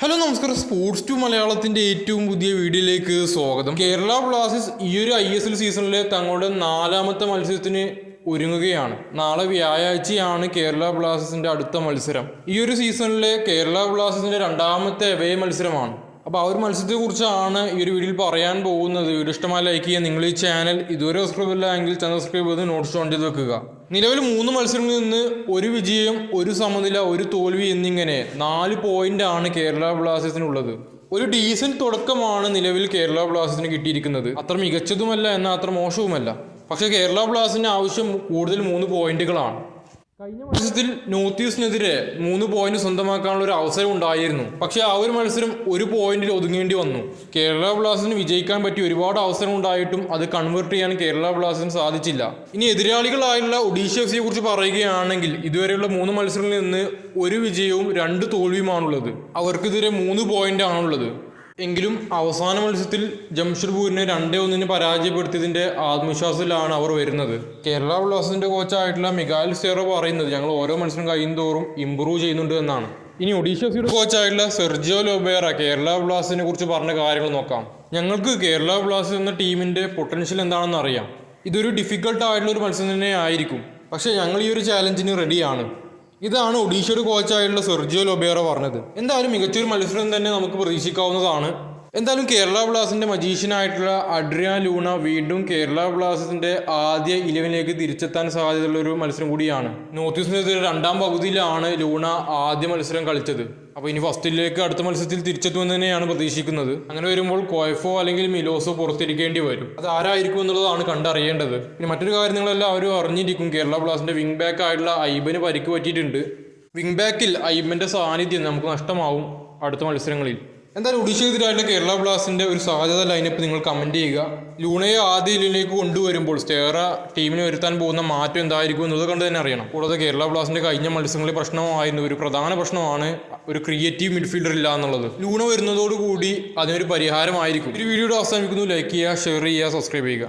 Hello നമസ്കാരം. Sports to മലയാളത്തിന്റെ ഏറ്റവും പുതിയ വീഡിയോയിലേക്ക് സ്വാഗതം. കേരള ബ്ലാസ്റ്റേഴ്സ് ഈ ഒരു ഐ എസ് എൽ സീസണിലെ തങ്ങളുടെ നാലാമത്തെ മത്സരത്തിന് ഒരുങ്ങുകയാണ്. നാളെ വ്യാഴാഴ്ചയാണ് കേരള ബ്ലാസ്റ്റേഴ്സിന്റെ അടുത്ത മത്സരം. ഈ ഒരു സീസണിലെ കേരള ബ്ലാസ്റ്റേഴ്സിന്റെ രണ്ടാമത്തെ അവയ മത്സരമാണ്. അപ്പോൾ ആ ഒരു മത്സരത്തെ കുറിച്ചാണ് ഈ ഒരു വീഡിയോയിൽ പറയാൻ പോകുന്നത്. വീഡിയോ ഇഷ്ടമായി ലൈക്ക് ചെയ്യുക. നിങ്ങൾ ഈ ചാനൽ ഇതുവരെ സബ്സ്ക്രൈബ് ഇല്ല എങ്കിൽ ചാനൽ സബ്സ്ക്രൈബ് ചെയ്ത് നോട്ട്സ് ഓൺ ചെയ്ത് വെക്കുക. നിലവിൽ മൂന്ന് മത്സരങ്ങളിൽ നിന്ന് ഒരു വിജയം ഒരു സമനില ഒരു തോൽവി എന്നിങ്ങനെ നാല് ആണ് കേരള ബ്ലാസ്റ്റേഴ്സിനുള്ളത് ഒരു ഡീസന്റ് തുടക്കമാണ് നിലവിൽ കേരള ബ്ലാസ്റ്റേഴ്സിന് കിട്ടിയിരിക്കുന്നത്. അത്ര മികച്ചതുമല്ല എന്നാൽ അത്ര മോശവുമല്ല. പക്ഷേ കേരള ബ്ലാസ്റ്റേഴ്സിന് ആവശ്യം കൂടുതൽ മൂന്ന് പോയിന്റുകളാണ് മത്സരത്തിൽ നോർത്ത് ഈസ്റ്റിനെതിരെ മൂന്ന് പോയിന്റ് സ്വന്തമാക്കാനുള്ള ഒരു അവസരം ഉണ്ടായിരുന്നു. പക്ഷെ ആ ഒരു മത്സരം ഒരു പോയിന്റിൽ ഒതുങ്ങേണ്ടി വന്നു. കേരള ബ്ലാസ്റ്റേഴ്സിന് വിജയിക്കാൻ പറ്റിയ ഒരുപാട് അവസരം ഉണ്ടായിട്ടും അത് കൺവേർട്ട് ചെയ്യാൻ കേരള ബ്ലാസ്റ്റേഴ്സിന് സാധിച്ചില്ല. ഇനി എതിരാളികളായുള്ള ഒഡീഷ എഫ് സിയെ കുറിച്ച് പറയുകയാണെങ്കിൽ ഇതുവരെയുള്ള മൂന്ന് മത്സരങ്ങളിൽ നിന്ന് ഒരു വിജയവും രണ്ട് തോൽവിയുമാണുള്ളത്. അവർക്കെതിരെ മൂന്ന് പോയിന്റ് ആണുള്ളത്. എങ്കിലും അവസാന മത്സരത്തിൽ ജംഷഡ്പൂരിനെ രണ്ടേ ഒന്നിന് പരാജയപ്പെടുത്തിയതിന്റെ ആത്മവിശ്വാസത്തിലാണ് അവർ വരുന്നത്. കേരള ബ്ലാസ്റ്റേഴ്സിന്റെ കോച്ചായിട്ടുള്ള മികാൽ സെറോ പറയുന്നത് ഞങ്ങൾ ഓരോ മത്സരം കഴിയുന്തോറും ഇമ്പ്രൂവ് ചെയ്യുന്നുണ്ട് എന്നാണ്. ഇനി ഒഡീഷ സിയുടെ കോച്ചായിട്ടുള്ള സെർജിയോ ലോബേറ കേരള ബ്ലാസ്റ്റേഴ്സിനെ കുറിച്ച് പറഞ്ഞ കാര്യങ്ങൾ നോക്കാം. ഞങ്ങൾക്ക് കേരള ബ്ലാസ്റ്റേഴ്സ് എന്ന ടീമിന്റെ പൊട്ടൻഷ്യൽ എന്താണെന്ന് അറിയാം. ഇതൊരു ഡിഫിക്കൽട്ട് ആയിട്ടുള്ള ഒരു മത്സരം തന്നെ ആയിരിക്കും പക്ഷേ ഞങ്ങൾ ഈ ഒരു ചാലഞ്ചിന് റെഡിയാണ് ഇതാണ് ഒഡീഷയുടെ കോച്ചായിട്ടുള്ള സെർജിയോ ലൊബേറോ പറഞ്ഞത്. എന്തായാലും മികച്ചൊരു മത്സരം തന്നെ നമുക്ക് പ്രതീക്ഷിക്കാവുന്നതാണ്. എന്തായാലും കേരള ബ്ലാസ്റ്റേഴ്സിന്റെ മജീഷ്യനായിട്ടുള്ള അഡ്രിയ ലൂണ വീണ്ടും കേരള ബ്ലാസ്റ്റേഴ്സിന്റെ ആദ്യ ഇലവനിലേക്ക് തിരിച്ചെത്താൻ സാധ്യതയുള്ള ഒരു മത്സരം കൂടിയാണ്. നോർത്ത് ഈസ്റ്റിനെതിരെ രണ്ടാം പകുതിയിലാണ് ലൂണ ആദ്യ മത്സരം കളിച്ചത്. അപ്പോൾ ഇനി ഫസ്റ്റിലേക്ക് അടുത്ത മത്സരത്തിൽ തിരിച്ചെത്തുമെന്ന് തന്നെയാണ് പ്രതീക്ഷിക്കുന്നത്. അങ്ങനെ വരുമ്പോൾ കോയഫോ അല്ലെങ്കിൽ മിലോസോ പുറത്തിരിക്കേണ്ടി വരും. അത് ആരായിരിക്കും എന്നുള്ളതാണ് കണ്ടറിയേണ്ടത്. പിന്നെ മറ്റൊരു കാര്യം നിങ്ങളെല്ലാവരും അറിഞ്ഞിരിക്കും. കേരള ബ്ലാസ്റ്റിന്റെ വിങ് ബാക്ക് ആയിട്ടുള്ള ഐബന് പരിക്ക് പറ്റിയിട്ടുണ്ട്. വിങ് ബാക്കിൽ ഐബന്റെ സാന്നിധ്യം നമുക്ക് നഷ്ടമാവും അടുത്ത മത്സരങ്ങളിൽ. എന്തായാലും ഒഡീഷയ്ക്കെതിരായിട്ടുള്ള കേരള ബ്ലാസ്റ്റിന്റെ ഒരു സാധ്യത ലൈനപ്പ് നിങ്ങൾ കമന്റ് ചെയ്യുക. ലൂണയെ ആദ്യ ഇലയിലേക്ക് കൊണ്ടുവരുമ്പോൾ സ്റ്റേറ ടീമിന് വരുത്താൻ പോകുന്ന മാറ്റം എന്തായിരിക്കും എന്നത് കണ്ട് തന്നെ അറിയണം. കൂടാതെ കേരള ബ്ലാസ്റ്റിന്റെ കഴിഞ്ഞ മത്സരങ്ങളിൽ പ്രശ്നമായിരുന്നു. ഒരു പ്രധാന പ്രശ്നമാണ് ഒരു ക്രിയേറ്റീവ് മിഡ്ഫീൽഡർ ഇല്ല എന്നുള്ളത്. ലൂണ വരുന്നതോടുകൂടി അതിനൊരു പരിഹാരമായിരിക്കും. ഒരു വീഡിയോയുടെ അവസാനിക്കുന്നു ലൈക്ക് ചെയ്യുക ഷെയർ ചെയ്യുക സബ്സ്ക്രൈബ് ചെയ്യുക.